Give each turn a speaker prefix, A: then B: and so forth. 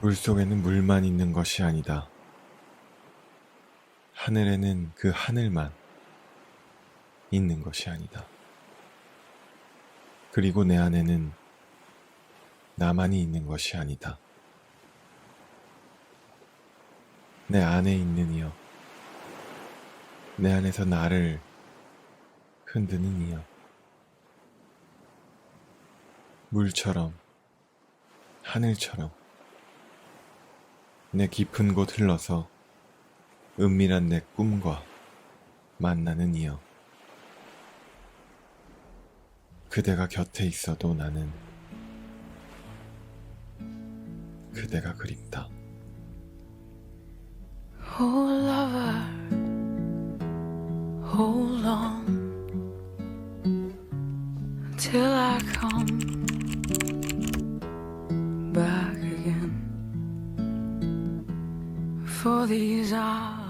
A: 물속에는 물만 있는 것이 아니다. 하늘에는 그 하늘만 있는 것이 아니다. 그리고 내 안에는 나만이 있는 것이 아니다. 내 안에 있는 이여, 내 안에서 나를 흔드는 이여, 물처럼, 하늘처럼, 내 깊은 곳 흘러서 은밀한 내 꿈과 만나는 이여. 그대가 곁에 있어도 나는 그대가 그립다.
B: Oh, lover, hold on till I come For these are